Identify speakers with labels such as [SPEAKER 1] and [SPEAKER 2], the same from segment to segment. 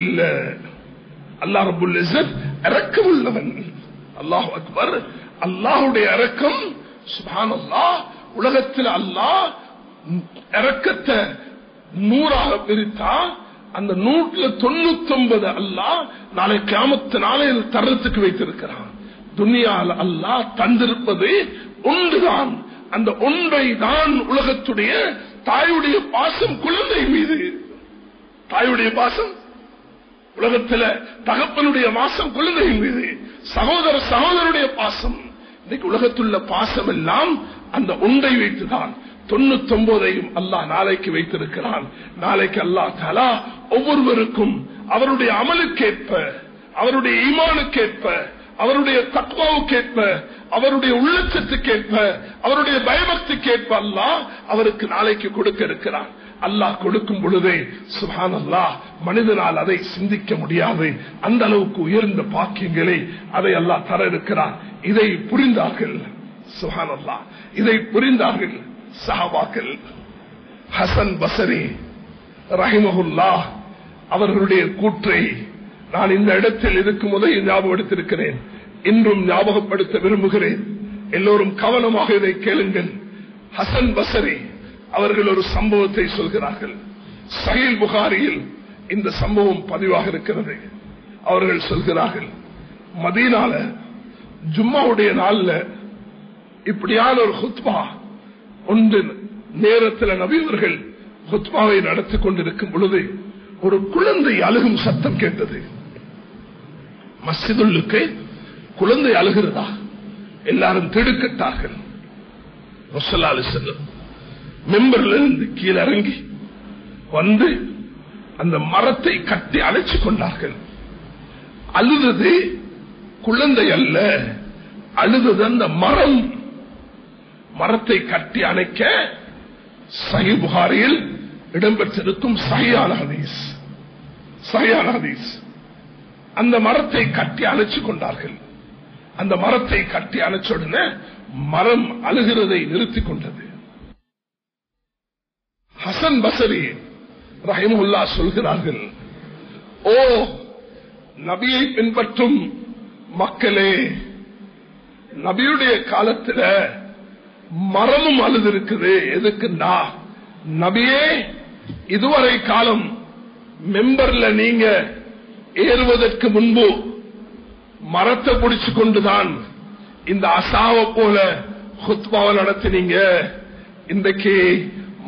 [SPEAKER 1] இல்ல. அல்லா ரபுல் இறக்கம் உள்ளவன் அல்லாஹ் அக்பர். அல்லாஹுடைய இறக்கம் சுபான் அல்லா உலகத்தில் அல்லாஹ் இறக்கத்தை நூறாக பிரித்தா அந்த நூற்றுல தொண்ணூத்தி ஒன்பது அல்லாஹ் நாளை கிராமத்து நாளையில் தரத்துக்கு வைத்திருக்கிறான். துனியால் அல்லாஹ் தந்திருப்பது ஒன்றுதான். அந்த ஒன்றை தான் உலகத்துடைய தாயுடைய பாசம் குழந்தை மீது. தாயுடைய பாசம் உலகத்துல தகப்பனுடைய மாசம் குழந்தையின் மீது சகோதர சகோதரனுடைய பாசம். இன்னைக்கு உலகத்துள்ள பாசம் எல்லாம் அந்த உண்டை வைத்துதான். தொண்ணூத்தி ஒன்பதையும் அல்லாஹ் நாளைக்கு வைத்திருக்கிறான். நாளைக்கு அல்லாஹ் தலா ஒவ்வொருவருக்கும் அவருடைய அமலுக்கேற்ப அவருடைய ஈமானுக்கேற்ப அவருடைய தத்வாவுக்கேற்ப அவருடைய உள்ளச்சத்துக்கேற்ப அவருடைய பயபக்திக்கேற்ப அல்லாஹ் அவருக்கு நாளைக்கு கொடுக்க இருக்கிறான். அல்லாஹ் கொடுக்கும் பொழுதே சுஹான் அல்லாஹ் மனிதனால் அதை சிந்திக்க முடியாது. அந்த அளவுக்கு உயர்ந்த பாக்கியங்களை அதை அல்லாஹ் தர இருக்கிறார் இதை புரிந்தார்கள் சுஹான் அல்லாஹ் இதை புரிந்தார்கள் சஹாபாக்கள். ஹசன் பசரி ரஹிமகுல்லா அவர்களுடைய கூற்றை நான் இந்த இடத்தில் இருக்கும் போதே ஞாபகப்படுத்திருக்கிறேன் இன்றும் ஞாபகப்படுத்த விரும்புகிறேன். எல்லோரும் கவனமாக இதை கேளுங்கள். ஹசன் பசரி அவர்கள் ஒரு சம்பவத்தை சொல்கிறார்கள். சகில் புகாரியில் இந்த சம்பவம் பதிவாக இருக்கிறது. அவர்கள் சொல்கிறார்கள் மதியனால ஜும்மாவுடைய நாள்ல இப்படியான ஒரு ஹுத்மா ஒன்று நேரத்தில் நபியவர்கள் ஹுத்மாவை நடத்தி கொண்டிருக்கும் பொழுது ஒரு குழந்தை அழுகும் சத்தம் கேட்டது. மசிதுள்ளுக்கு குழந்தை அழுகிறதா? எல்லாரும் திடுக்கிட்டார்கள். செல்லும் மெம்பர்ல இருந்து கீழே இறங்கி வந்து அந்த மரத்தை கட்டி அழைச்சு கொண்டார்கள். அழுதது குழந்தை அல்ல அழுதது அந்த மரம். மரத்தை கட்டி அணைக்க சஹி புகாரியில் இடம்பெற்றிருக்கும் சஹியான ஹதீஸ் சஹியான ஹதீஸ். அந்த மரத்தை கட்டி அணைச்சு கொண்டார்கள். அந்த மரத்தை கட்டி அணைச்ச உடனே மரம் அழுகிறதை நிறுத்திக் கொண்டது. ஹசன் பசரி ரஹிமுல்லா சொல்கிறார்கள் ஓ நபியை பின்பற்றும் மக்களே நபியுடைய காலத்தில் மரமும் அழுது இருக்குது எதுக்குன்னா நபியே இதுவரை காலம் மெம்பர்ல நீங்க ஏறுவதற்கு முன்பு மரத்தை பிடிச்சு கொண்டுதான் இந்த அசாவை போல ஹுத்பாவை நடத்தினீங்க. இன்றைக்கு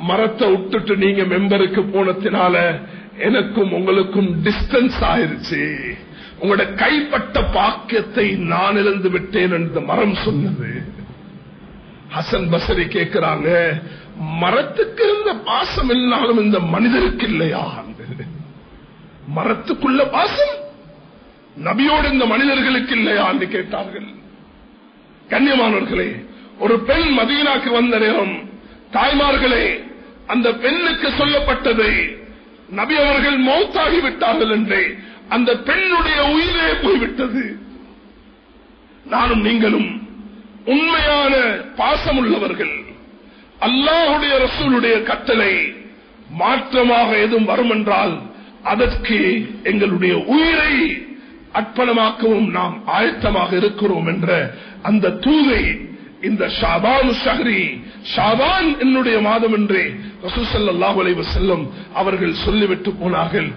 [SPEAKER 1] மரத்தை விட்டுட்டு நீங்க மெம்பருக்கு போனதுனால எனக்கும் உங்களுக்கும் டிஸ்டன்ஸ் ஆயிருச்சு. உங்களோட கைப்பட்ட பாக்கியத்தை நான் இழந்து விட்டேன் என்று மரம் சொன்னது. ஹசன் பசரி கேட்கிறாங்க மரத்துக்கு இருந்த பாசம் இல்லாலும் இந்த மனிதருக்கு இல்லையா? மரத்துக்குள்ள பாசம்? நபியோடு இந்த மனிதர்களுக்கு இல்லையா? என்று கேட்டார்கள். கண்ணியமானவர்களே ஒரு பெண் மதியனாக்கு வந்த நேரம் தாய்மார்களே அந்த பெண்ணுக்கு சொல்லப்பட்டதை நபி அவர்கள் மௌத்தாகி விட்டார்கள் என்றே. அந்த பெண்ணுடைய உயிரே போய்விட்டது. நானும் நீங்களும் உண்மையான பாசம் உள்ளவர்கள் அல்லாஹுடைய ரசூலுடைய கட்டளை மாற்றமாக எதுவும் வரும் என்றால் அதற்கு எங்களுடைய உயிரை அர்ப்பணமாக்கவும் நாம் ஆயத்தமாக இருக்கிறோம் என்ற அந்த தூதை இந்த ஷாபான் ஷஹரி ஷாபான் என்னுடைய மாதம் என்றே ரசூசல்லாஹ் செல்லும் அவர்கள் சொல்லிவிட்டு போனார்கள்.